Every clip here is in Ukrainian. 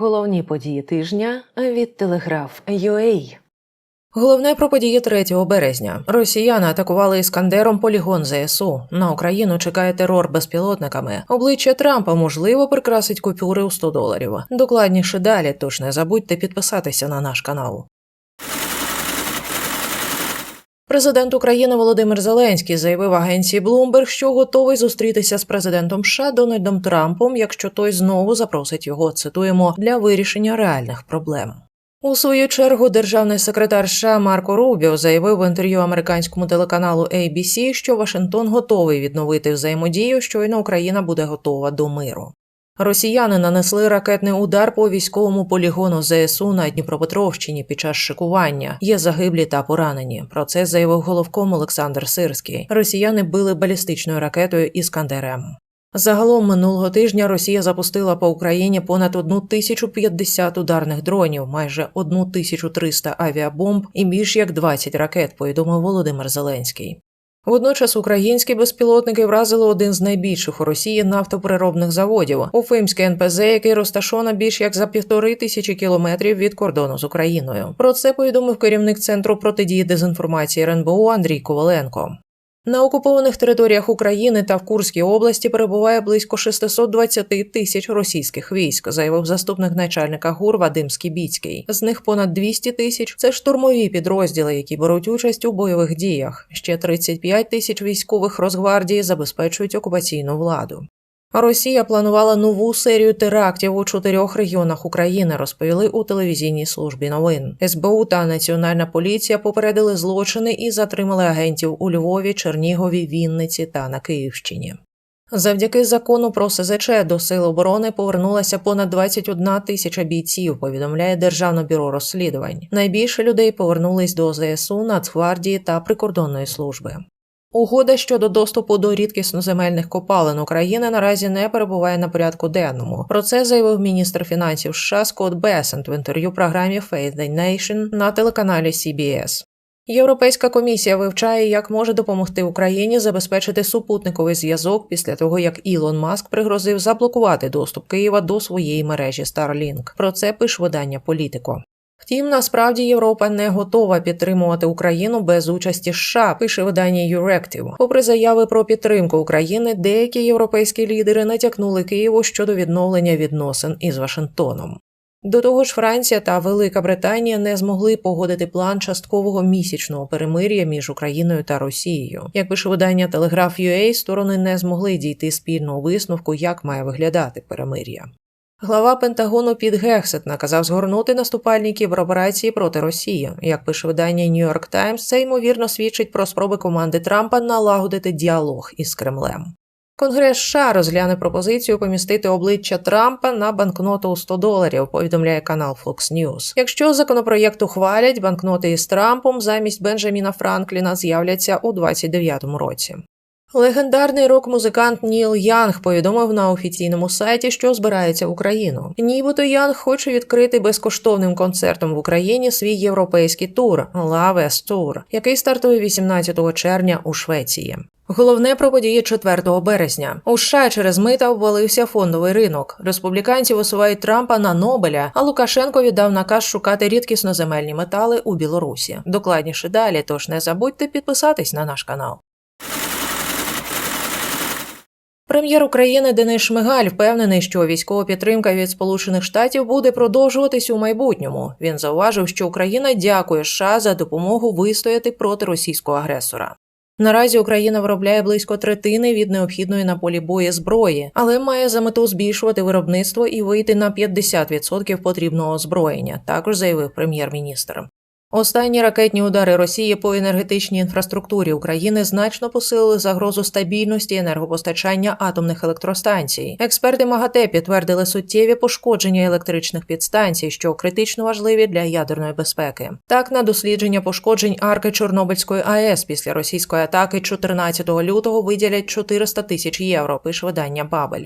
Головні події тижня від Телеграф UA. Головне про події 3 березня. Росіяни атакували іскандером полігон ЗСУ. На Україну чекає терор безпілотниками. Обличчя Трампа можливо прикрасить купюри у 100 доларів. Докладніше далі, тож не забудьте підписатися на наш канал. Президент України Володимир Зеленський заявив агенції Bloomberg, що готовий зустрітися з президентом США Дональдом Трампом, якщо той знову запросить його, цитуємо, для вирішення реальних проблем. У свою чергу державний секретар США Марко Рубіо заявив в інтерв'ю американському телеканалу ABC, що Вашингтон готовий відновити взаємодію, щойно Україна буде готова до миру. Росіяни нанесли ракетний удар по військовому полігону ЗСУ на Дніпропетровщині під час шикування. Є загиблі та поранені. Про це заявив головком Олександр Сирський. Росіяни били балістичною ракетою Іскандер-М. Загалом минулого тижня Росія запустила по Україні понад 1050 ударних дронів, майже 1300 авіабомб і більш як 20 ракет. Повідомив Володимир Зеленський. Водночас українські безпілотники вразили один з найбільших у Росії нафтопереробних заводів Уфимське НПЗ, який розташовано більш як за півтори тисячі кілометрів від кордону з Україною. Про це повідомив керівник центру протидії дезінформації РНБО Андрій Коваленко. На окупованих територіях України та в Курській області перебуває близько 620 тисяч російських військ, заявив заступник начальника ГУР Вадим Скібіцький. З них понад 200 тисяч це штурмові підрозділи, які беруть участь у бойових діях. Ще 35 тисяч військових Росгвардії забезпечують окупаційну владу. Росія планувала нову серію терактів у чотирьох регіонах України, розповіли у телевізійній службі новин. СБУ та Національна поліція попередили злочини і затримали агентів у Львові, Чернігові, Вінниці та на Київщині. Завдяки закону про СЗЧ до сил оборони повернулася понад 21 тисяча бійців. Повідомляє Державне бюро розслідувань. Найбільше людей повернулись до ЗСУ, Нацгвардії та прикордонної служби. Угода щодо доступу до рідкісноземельних копалин України наразі не перебуває на порядку денному. Про це заявив міністр фінансів США Скотт Бесент в інтерв'ю програмі Faith the Nation на телеканалі CBS. Європейська комісія вивчає, як може допомогти Україні забезпечити супутниковий зв'язок після того, як Ілон Маск пригрозив заблокувати доступ Києва до своєї мережі Starlink. Про це пише видання Політико. Втім, насправді Європа не готова підтримувати Україну без участі США, пише видання Юректив. Попри заяви про підтримку України, деякі європейські лідери натякнули Києву щодо відновлення відносин із Вашингтоном. До того ж, Франція та Велика Британія не змогли погодити план часткового місячного перемир'я між Україною та Росією. Як пише видання Телеграф UA, сторони не змогли дійти спільного висновку, як має виглядати перемир'я. Глава Пентагону Піт Гексет наказав згорнути наступальників операції проти Росії. Як пише видання York Times, це ймовірно свідчить про спроби команди Трампа налагодити діалог із Кремлем. Конгрес США розгляне пропозицію помістити обличчя Трампа на банкноту у 100 доларів. Повідомляє канал Fox News. Якщо законопроєкт ухвалять, банкноти із Трампом замість Бенджаміна Франкліна з'являться у 29-му році. Легендарний рок-музикант Ніл Янг повідомив на офіційному сайті, що збирається в Україну. Нібито Янг хоче відкрити безкоштовним концертом в Україні свій європейський тур S Tour, який стартує 18 червня у Швеції. Головне про події 4 березня. У США через мита обвалився фондовий ринок. Республіканці висувають Трампа на Нобеля, а Лукашенко віддав наказ шукати рідкісноземельні метали у Білорусі. Докладніше далі, тож не забудьте підписатись на наш канал. Прем'єр України Денис Шмигаль впевнений, що військова підтримка від Сполучених Штатів буде продовжуватись у майбутньому. Він зауважив, що Україна дякує США за допомогу вистояти проти російського агресора. Наразі Україна виробляє близько третини від необхідної на полі бою зброї, але має за мету збільшувати виробництво і вийти на 50% потрібного озброєння. Також заявив прем'єр-міністр. Останні ракетні удари Росії по енергетичній інфраструктурі України значно посилили загрозу стабільності енергопостачання атомних електростанцій. Експерти МАГАТЕ підтвердили суттєві пошкодження електричних підстанцій, що критично важливі для ядерної безпеки. Так, на дослідження пошкоджень арки Чорнобильської АЕС після російської атаки 14 лютого виділять 400 тисяч євро. Пише видання Бабель.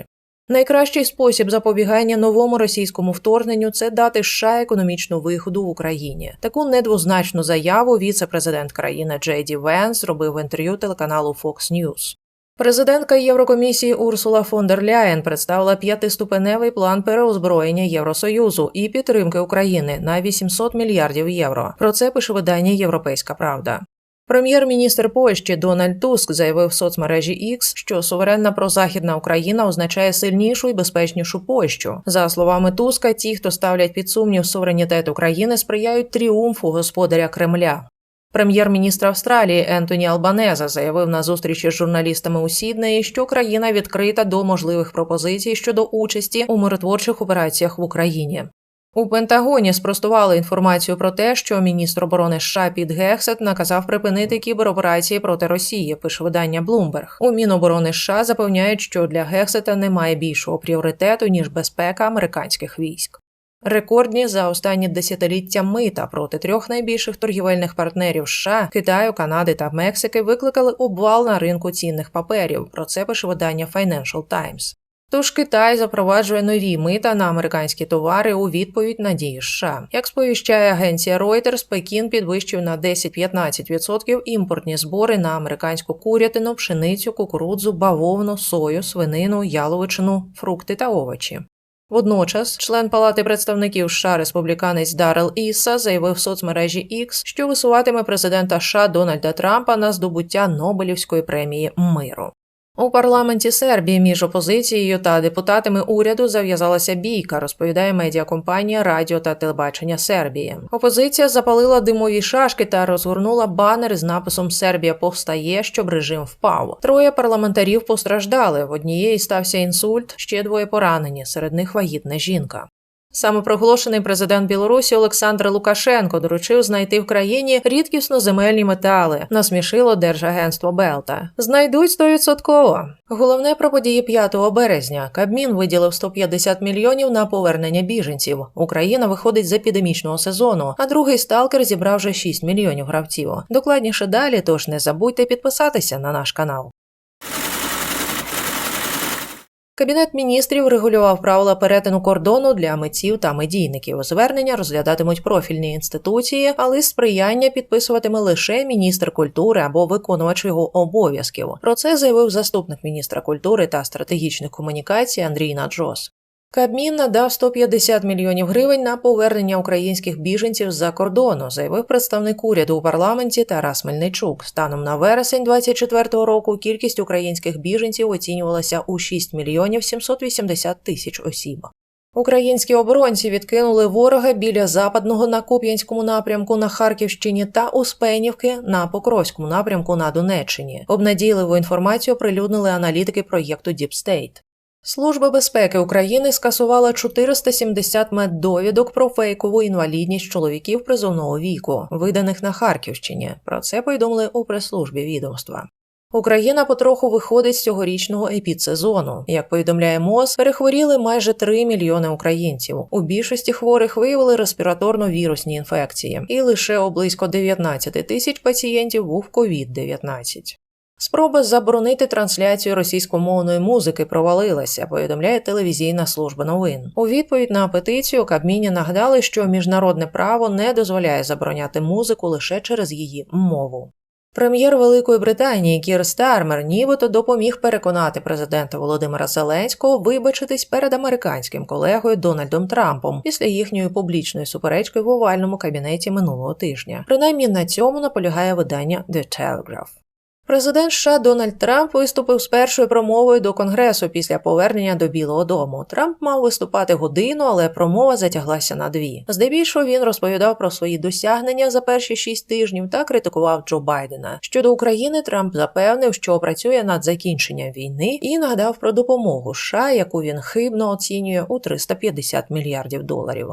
Найкращий спосіб запобігання новому російському вторгненню це дати США економічну виходу в Україні. Таку недвозначну заяву віце-президент країни Джей Ді Венс зробив в інтерв'ю телеканалу Fox News. Президентка Єврокомісії Урсула фон дер Ляєн представила п'ятиступеневий план переозброєння Євросоюзу і підтримки України на 800 мільярдів євро. Про це пише видання Європейська Правда. Прем'єр-міністр Польщі Дональд Туск заявив в соцмережі X, що суверенна прозахідна Україна означає сильнішу і безпечнішу Польщу. За словами Туска, ті, хто ставлять під сумнів суверенітет України, сприяють тріумфу господаря Кремля. Прем'єр-міністр Австралії Ентоні Албанеза заявив на зустрічі з журналістами у Сіднеї, що країна відкрита до можливих пропозицій щодо участі у миротворчих операціях в Україні. У Пентагоні спростували інформацію про те, що міністр оборони США Піт Гексет наказав припинити кібероперації проти Росії. Пише видання Bloomberg. У Міноборони США запевняють, що для Гексета немає більшого пріоритету ніж безпека американських військ. Рекордні за останні десятиліття мита проти трьох найбільших торгівельних партнерів США Китаю, Канади та Мексики викликали обвал на ринку цінних паперів. Про це пише видання Financial Times. Тож Китай запроваджує нові мита на американські товари у відповідь на дії США. Як сповіщає агенція Reuters, Пекін підвищив на 10-15% імпортні збори на американську курятину, пшеницю, кукурудзу, бавовну, сою, свинину, яловичину, фрукти та овочі. Водночас, член Палати представників США республіканець Дарел Іса заявив в соцмережі X, що висуватиме президента США Дональда Трампа на здобуття Нобелівської премії миру. У парламенті Сербії між опозицією та депутатами уряду зав'язалася бійка, розповідає медіакомпанія Радіо та телебачення Сербії. Опозиція запалила димові шашки та розгорнула банер з написом Сербія повстає, щоб режим впав. Троє парламентарів постраждали. В однієї стався інсульт, ще двоє поранені. Серед них вагітна жінка. Самопроголошений президент Білорусі Олександр Лукашенко доручив знайти в країні рідкісно земельні метали. Насмішило Держагентство Белта. Знайдуть стовідсотково. Головне про події 5 березня. Кабмін виділив 150 мільйонів на повернення біженців. Україна виходить з епідемічного сезону, а другий сталкер зібрав вже 6 мільйонів гравців. Докладніше далі, тож не забудьте підписатися на наш канал. Кабінет міністрів регулював правила перетину кордону для митців та медійників. Звернення розглядатимуть профільні інституції, а лист сприяння підписуватиме лише міністр культури або виконувач його обов'язків. Про це заявив заступник міністра культури та стратегічних комунікацій Андрій Наджос. Кабмін надав 150 мільйонів гривень на повернення українських біженців з-за кордону, заявив представник уряду у парламенті Тарас Мельничук. Станом на вересень 2024 року кількість українських біженців оцінювалася у 6 мільйонів 780 тисяч осіб. Українські оборонці відкинули ворога біля западного на Куп'янському напрямку на Харківщині та Успенівки на Покровському напрямку на Донеччині. Обнадійливу інформацію оприлюднили аналітики проєкту State. Служба безпеки України скасувала 470 меддовідок про фейкову інвалідність чоловіків призовного віку, виданих на Харківщині. Про це повідомили у прес-службі відомства. Україна потроху виходить з цьогорічного епідсезону. Як повідомляє МОЗ, перехворіли майже 3 мільйони українців. У більшості хворих виявили респіраторно-вірусні інфекції, і лише близько 19 тисяч пацієнтів був COVID-19. Спроба заборонити трансляцію російськомовної музики провалилася, повідомляє телевізійна служба новин. У відповідь на петицію Кабміні нагадали, що міжнародне право не дозволяє забороняти музику лише через її мову. Прем'єр Великої Британії Кір Стармер нібито допоміг переконати президента Володимира Зеленського вибачитись перед американським колегою Дональдом Трампом після їхньої публічної суперечки в овальному кабінеті минулого тижня. Принаймні на цьому наполягає видання The Telegraph. Президент США Дональд Трамп виступив з першою промовою до Конгресу після повернення до Білого Дому. Трамп мав виступати годину, але промова затяглася на дві. Здебільшого він розповідав про свої досягнення за перші шість тижнів та критикував Джо Байдена. Щодо України Трамп запевнив, що працює над закінченням війни і нагадав про допомогу США, яку він хибно оцінює у 350 мільярдів доларів.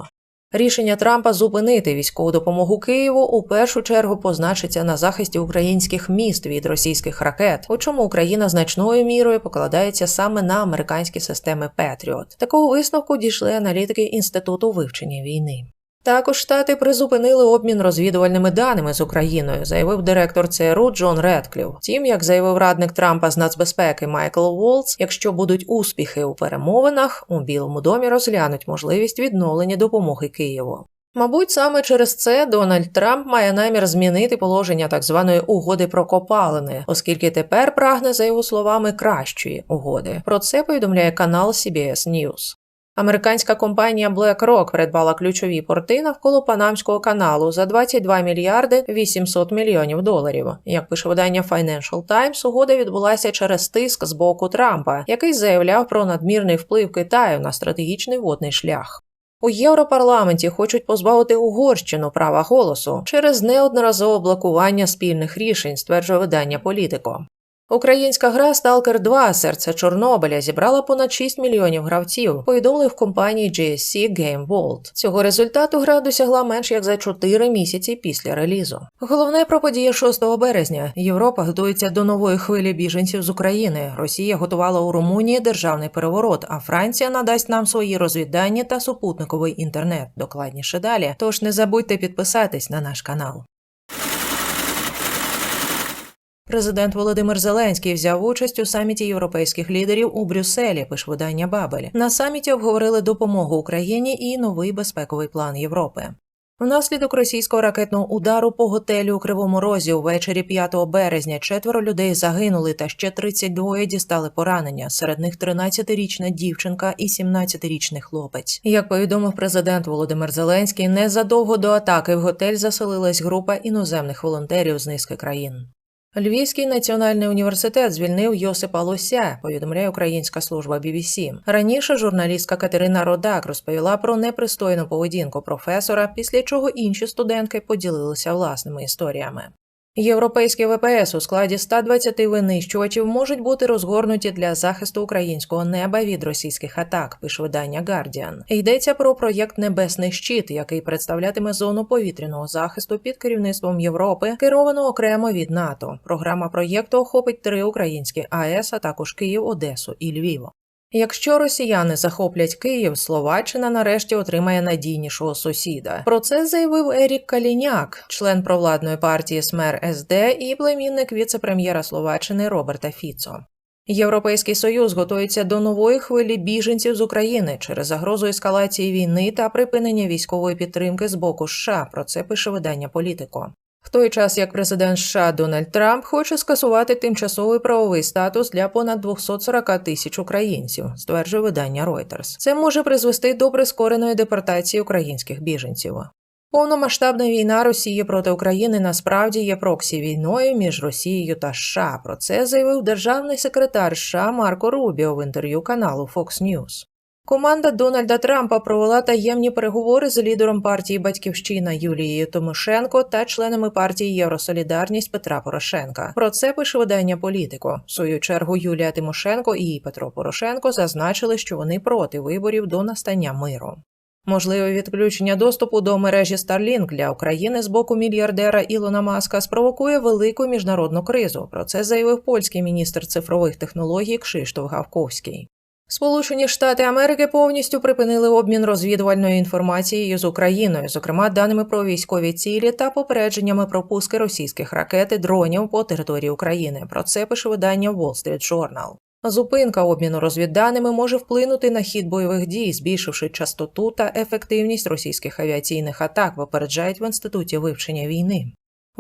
Рішення Трампа зупинити військову допомогу Києву у першу чергу позначиться на захисті українських міст від російських ракет, у чому Україна значною мірою покладається саме на американські системи Петріот. Такого висновку дійшли аналітики інституту вивчення війни. Також штати призупинили обмін розвідувальними даними з Україною, заявив директор ЦРУ Джон Редклів. Втім, як заявив радник Трампа з нацбезпеки Майкл Волц, якщо будуть успіхи у перемовинах, у Білому домі розглянуть можливість відновлення допомоги Києву. Мабуть, саме через це Дональд Трамп має намір змінити положення так званої угоди про копалини, оскільки тепер прагне, за його словами, кращої угоди. Про це повідомляє канал CBS News. Американська компанія BlackRock придбала ключові порти навколо Панамського каналу за 22 мільярди 800 мільйонів доларів. Як пише видання Financial Times, угода відбулася через тиск з боку Трампа, який заявляв про надмірний вплив Китаю на стратегічний водний шлях. У Європарламенті хочуть позбавити Угорщину права голосу через неодноразове блокування спільних рішень, стверджує видання Політико. Українська гра Stalker 2 серце Чорнобиля зібрала понад 6 мільйонів гравців, повідомили в компанії GSC Game World. Цього результату гра досягла менш як за 4 місяці після релізу. Головне про події 6 березня. Європа готується до нової хвилі біженців з України. Росія готувала у Румунії державний переворот, а Франція надасть нам свої розвіддані та супутниковий інтернет. Докладніше далі. Тож не забудьте підписатись на наш канал. Президент Володимир Зеленський взяв участь у саміті європейських лідерів у Брюсселі, пише видання Бабель. На саміті обговорили допомогу Україні і новий безпековий план Європи. Внаслідок російського ракетного удару по готелю у Кривому Розі увечері 5 березня четверо людей загинули та ще 32 дістали поранення. Серед них 13-річна дівчинка і 17-річний хлопець. Як повідомив президент Володимир Зеленський, незадовго до атаки в готель заселилась група іноземних волонтерів з низки країн. Львівський національний університет звільнив Йосипа Лося, повідомляє українська служба BBC. Раніше журналістка Катерина Родак розповіла про непристойну поведінку професора, після чого інші студентки поділилися власними історіями. Європейські ВПС у складі 120 винищувачів можуть бути розгорнуті для захисту українського неба від російських атак. Пише видання Guardian. Йдеться про проєкт Небесний щит, який представлятиме зону повітряного захисту під керівництвом Європи, керовано окремо від НАТО. Програма проєкту охопить три українські АЕС, а також Київ, Одесу і Львів. Якщо росіяни захоплять Київ, Словаччина нарешті отримає надійнішого сусіда. Про це заявив Ерік Каліняк, член провладної партії СМЕР СД і племінник віце-прем'єра Словаччини Роберта Фіцо. Європейський союз готується до нової хвилі біженців з України через загрозу ескалації війни та припинення військової підтримки з боку США. Про це пише видання Політико. В той час як президент США Дональд Трамп хоче скасувати тимчасовий правовий статус для понад 240 тисяч українців, стверджує видання Reuters. Це може призвести до прискореної депортації українських біженців. Повномасштабна війна Росії проти України насправді є проксі війною між Росією та США. Про це заявив державний секретар США Марко Рубіо в інтерв'ю каналу Fox News. Команда Дональда Трампа провела таємні переговори з лідером партії Батьківщина Юлією Тимошенко та членами партії Євросолідарність Петра Порошенка. Про це пише видання Політико. В свою чергу Юлія Тимошенко і Петро Порошенко зазначили, що вони проти виборів до настання миру. Можливе відключення доступу до мережі Starlink для України з боку мільярдера Ілона Маска спровокує велику міжнародну кризу. Про це заявив польський міністр цифрових технологій Кшиштоф Гавковський. Сполучені Штати Америки повністю припинили обмін розвідувальною інформацією з Україною, зокрема даними про військові цілі та попередженнями про пуски російських ракет і дронів по території України. Про це пише видання Wall Street Journal. Зупинка обміну розвідданими може вплинути на хід бойових дій, збільшивши частоту та ефективність російських авіаційних атак, випереджають в інституті вивчення війни.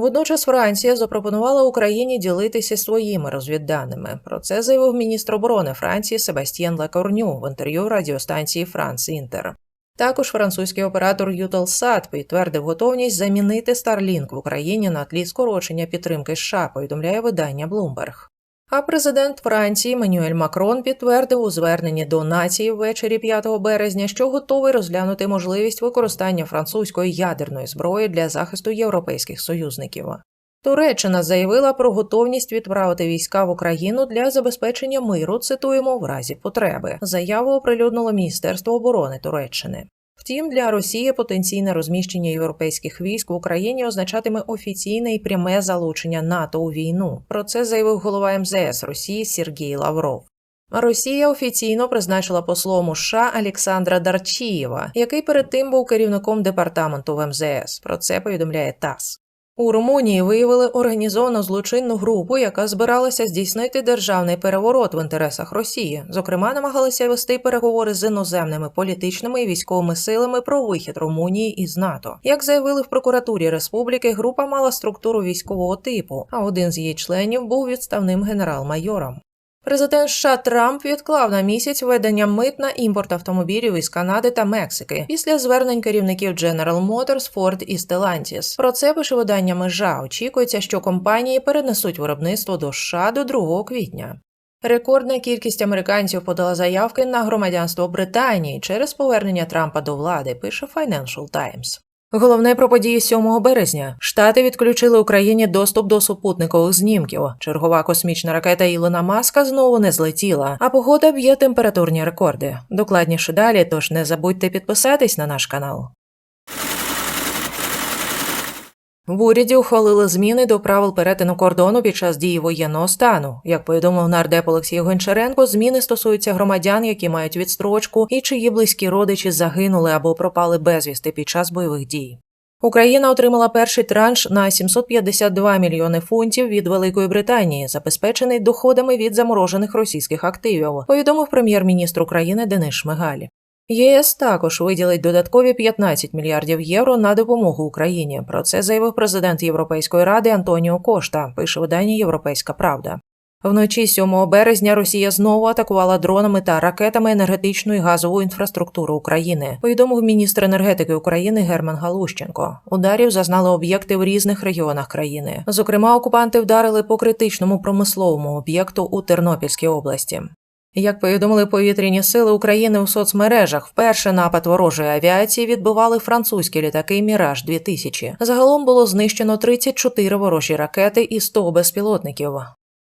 Водночас Франція запропонувала Україні ділитися своїми розвідданими. Про це заявив міністр оборони Франції Себастьєн Лекорню в інтерв'ю радіостанції Франс Інтер. Також французький оператор Ютелсат підтвердив готовність замінити Starlink в Україні на тлі скорочення підтримки США, повідомляє видання Bloomberg. А президент Франції Манюель Макрон підтвердив у зверненні до нації ввечері 5 березня, що готовий розглянути можливість використання французької ядерної зброї для захисту європейських союзників. Туреччина заявила про готовність відправити війська в Україну для забезпечення миру. Цитуємо в разі потреби. Заяву оприлюднило Міністерство оборони Туреччини. Втім, для Росії потенційне розміщення європейських військ в Україні означатиме офіційне і пряме залучення НАТО у війну. Про це заявив голова МЗС Росії Сергій Лавров. Росія офіційно призначила послом у США Олександра Дарчієва, який перед тим був керівником департаменту в МЗС. Про це повідомляє ТАСС. У Румунії виявили організовану злочинну групу, яка збиралася здійснити державний переворот в інтересах Росії. Зокрема, намагалися вести переговори з іноземними політичними і військовими силами про вихід Румунії із НАТО. Як заявили в прокуратурі республіки, група мала структуру військового типу, а один з її членів був відставним генерал-майором. Президент США Трамп відклав на місяць введення мит на імпорт автомобілів із Канади та Мексики після звернень керівників General Motors, Ford і Stellantis. Про це пише видання межа. Очікується, що компанії перенесуть виробництво до США до 2 квітня. Рекордна кількість американців подала заявки на громадянство Британії через повернення Трампа до влади. Пише Financial Times. Головне про події 7 березня. Штати відключили Україні доступ до супутникових знімків. Чергова космічна ракета Ілона Маска знову не злетіла, а погода б'є температурні рекорди. Докладніше далі, тож не забудьте підписатись на наш канал. В уряді ухвалили зміни до правил перетину кордону під час дії воєнного стану. Як повідомив нардеп Олексій Гончаренко, зміни стосуються громадян, які мають відстрочку і чиї близькі родичі загинули або пропали безвісти під час бойових дій. Україна отримала перший транш на 752 мільйони фунтів від Великої Британії, забезпечений доходами від заморожених російських активів, повідомив прем'єр-міністр України Денис Шмигаль. ЄС також виділить додаткові 15 мільярдів євро на допомогу Україні. Про це заявив президент Європейської ради Антоніо Кошта. Пише видання Європейська Правда. Вночі 7 березня Росія знову атакувала дронами та ракетами енергетичну і газову інфраструктуру України. Повідомив міністр енергетики України Герман Галущенко. Ударів зазнали об'єкти в різних регіонах країни. Зокрема, окупанти вдарили по критичному промисловому об'єкту у Тернопільській області. Як повідомили повітряні сили України у соцмережах, вперше напад ворожої авіації відбивали французькі літаки Міраж 2000 Загалом було знищено 34 ворожі ракети і 100 безпілотників.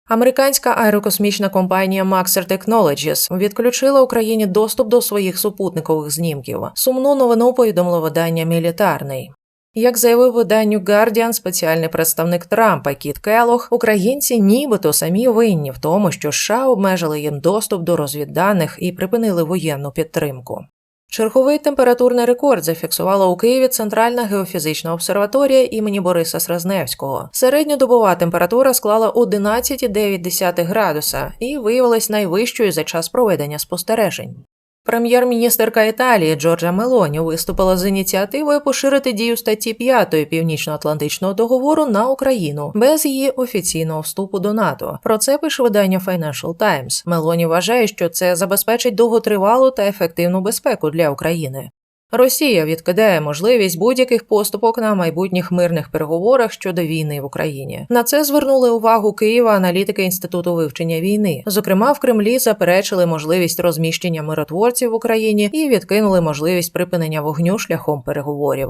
Американська аерокосмічна компанія Maxar Technologies відключила Україні доступ до своїх супутникових знімків. Сумну новину повідомило видання Мілітарний. Як заявив виданню Guardian спеціальний представник Трампа Кіт Келох, українці нібито самі винні в тому, що США обмежили їм доступ до розвідданих і припинили воєнну підтримку. Черговий температурний рекорд зафіксувала у Києві Центральна геофізична обсерваторія імені Бориса Сразневського. Середньодобова температура склала 11,9 градуса і виявилась найвищою за час проведення спостережень. Прем'єр-міністерка Італії Джорджа Мелоні виступила з ініціативою поширити дію статті 5 Північно-Атлантичного договору на Україну без її офіційного вступу до НАТО. Про це пише видання Financial Times. Мелоні вважає, що це забезпечить довготривалу та ефективну безпеку для України. Росія відкидає можливість будь-яких поступок на майбутніх мирних переговорах щодо війни в Україні. На це звернули увагу Києва аналітики інституту вивчення війни. Зокрема, в Кремлі заперечили можливість розміщення миротворців в Україні і відкинули можливість припинення вогню шляхом переговорів.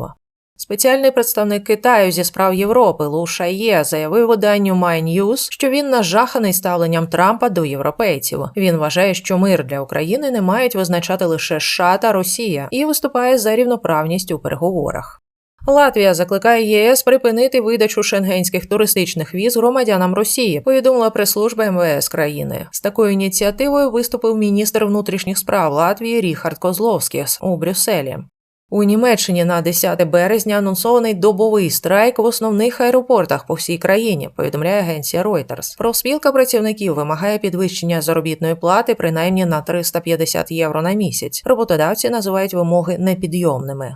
Спеціальний представник Китаю зі справ Європи Лу Шає заявив виданню My що він нажаханий ставленням Трампа до європейців. Він вважає, що мир для України не мають визначати лише США та Росія, і виступає за рівноправність у переговорах. Латвія закликає ЄС припинити видачу шенгенських туристичних віз громадянам Росії. Повідомила прес-служба МВС країни. З такою ініціативою виступив міністр внутрішніх справ Латвії Ріхард Козловськіс у Брюсселі. У Німеччині на 10 березня анонсований добовий страйк в основних аеропортах по всій країні. Повідомляє агенція Reuters. Профспілка працівників вимагає підвищення заробітної плати принаймні на 350 євро на місяць. Роботодавці називають вимоги непідйомними.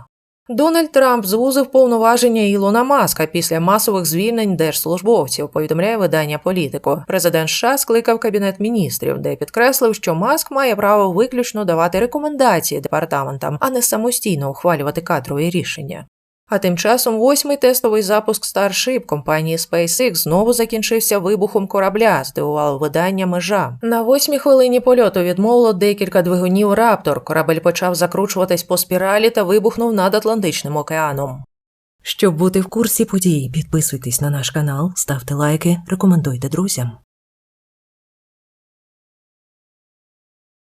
Дональд Трамп звузив повноваження Ілона Маска після масових звільнень держслужбовців. Повідомляє видання політико. Президент США скликав кабінет міністрів, де підкреслив, що Маск має право виключно давати рекомендації департаментам, а не самостійно ухвалювати кадрові рішення. А тим часом восьмий тестовий запуск Starship компанії SpaceX знову закінчився вибухом корабля, здивувало видання межа. На восьмій хвилині польоту відмовило декілька двигунів Раптор. Корабель почав закручуватись по спіралі та вибухнув над Атлантичним океаном. Щоб бути в курсі подій, підписуйтесь на наш канал, ставте лайки, рекомендуйте друзям.